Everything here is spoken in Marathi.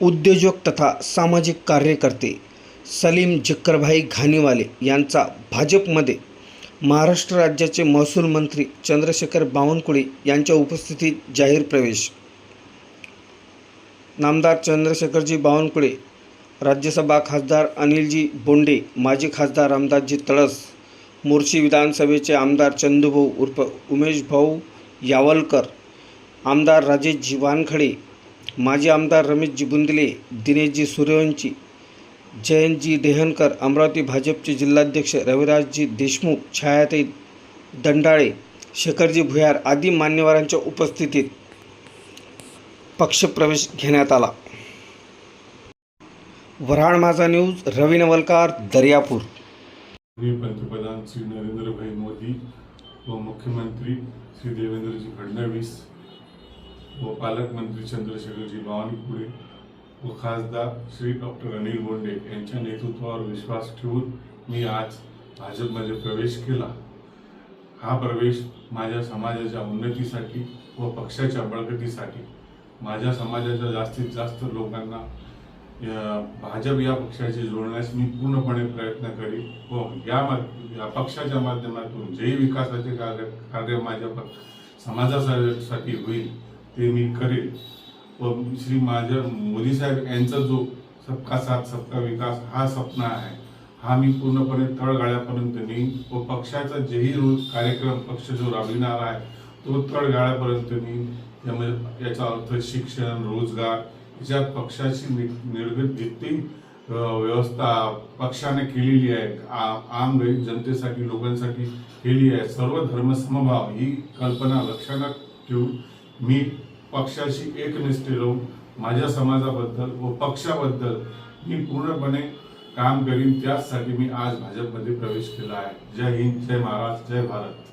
उद्योजक तथा सामाजिक कार्यकर्ते सलीम जक्करभाई घाणीवाले यांचा भाजपमध्ये महाराष्ट्र राज्याचे महसूल मंत्री चंद्रशेखर बावनकुळे यांच्या उपस्थितीत जाहीर प्रवेश. नामदार चंद्रशेखरजी बावनकुळे राज्यसभा खासदार अनिलजी बोंडे माजी खासदार रामदासजी तळस मोर्शी विधानसभेचे आमदार चंदूभाऊ उर्फ उमेश भाऊ यावलकर आमदार राजेशजी वानखडे माजी आमदार रमेशजी बुंदले दिनेशजी सूर्यवंशी जयंतजी देहनकर अमरावती भाजपचे जिल्हाध्यक्ष रविराजजी देशमुख छायाताई दंडाळे शेखरजी भुयार आदी मान्यवरांच्या उपस्थितीत पक्षप्रवेश घेण्यात आला. वऱ्हाड माझा न्यूज रवी नवलकार दर्यापूर. पंतप्रधान श्री नरेंद्रभाई मोदी व मुख्यमंत्री श्री देवेंद्रजी फडणवीस व पालकमंत्री चंद्रशेखरजी बावनकुळे व खासदार श्री डॉक्टर अनिल बोंडे यांच्या नेतृत्वावर विश्वास ठेवून मी आज भाजपमध्ये प्रवेश केला. हा प्रवेश माझ्या समाजाच्या उन्नतीसाठी व पक्षाच्या बळकटीसाठी माझ्या समाजाच्या जास्तीत जास्त लोकांना या भाजप या पक्षाशी जोडण्यास मी पूर्णपणे प्रयत्न करीन व या मा- या पक्षाच्या माध्यमातून जे विकासाचे कार्य कार्य माझ्या प- समाजासाठी होईल ते मी करेन. व श्री माझ्या मोदी साहेब यांचा जो सबका साथ सबका विकास हा सपना आहे हा मी पूर्णपणे तळगाळ्यापर्यंत नेईन. व पक्षाचा जेही रोज कार्यक्रम पक्ष जो राबविणार आहे तो तळगाळ्यापर्यंत नेईन. त्यामध्ये याचा अर्थ शिक्षण रोजगार ज्या पक्षाची नि- निर्गत जितकी व्यवस्था पक्षाने केलेली आहे आ- आम गरीब जनतेसाठी लोकांसाठी केली आहे. सर्व धर्मसमभाव ही कल्पना लक्षात ठेवून मी पक्षाशी एकनिष्ठ राहून माझ्या समाजाबद्दल व पक्षाबद्दल मी पूर्णपणे काम करीन. त्याचसाठी मी आज भाजपमध्ये प्रवेश केला आहे. जय हिंद जय महाराज जय भारत.